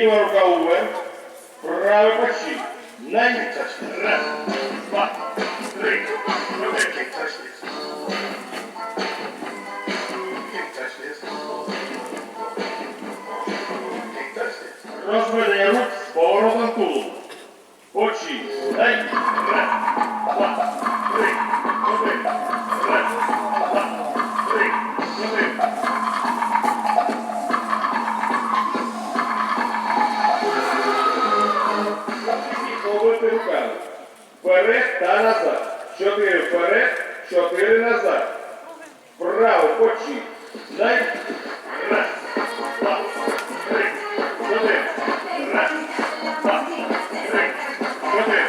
Лівая рука уве, правий почі. Найміться. Раз, два, три. Руки пошли. Розмедення рук з поворотом тулу. Очі. Дай. І руками. Вперед та назад. Чотири вперед, чотири назад. Вправо по. Дай. Раз, чотири. Раз, два, три, чотири.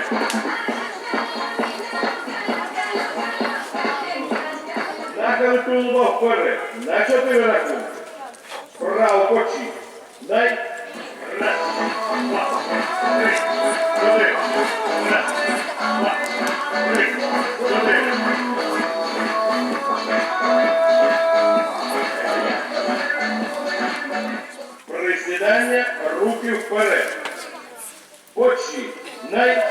Нахил тулуба вперед. На чотири рахунки. Вправо по шість. Дай. Раз, два, три, Присідання руки вперед. Очі. Най.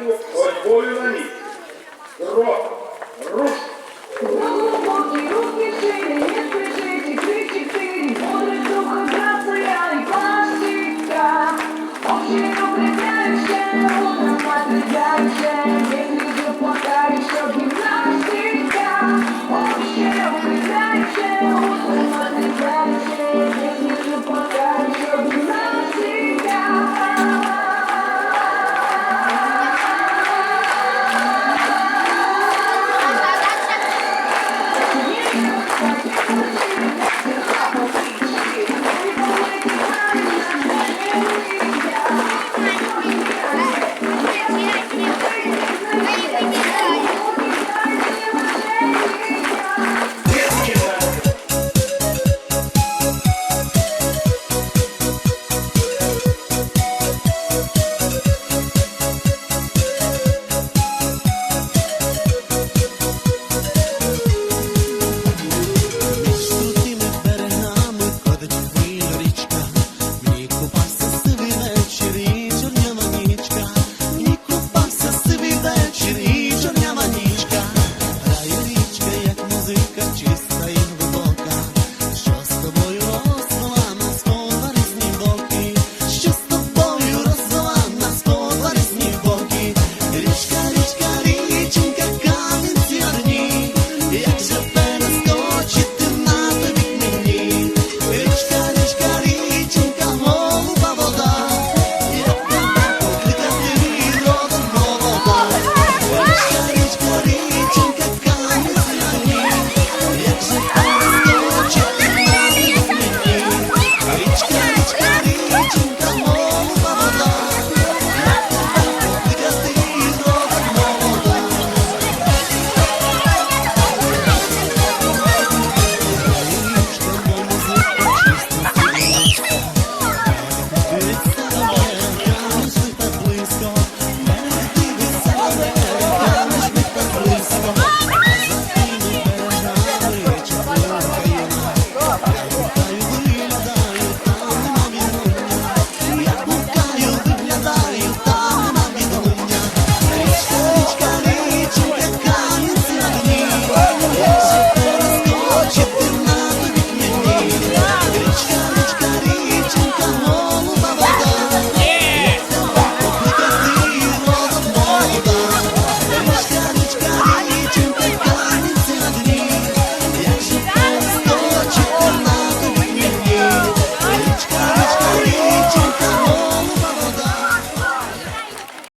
Гімнастику ходьбою на місці. Крок.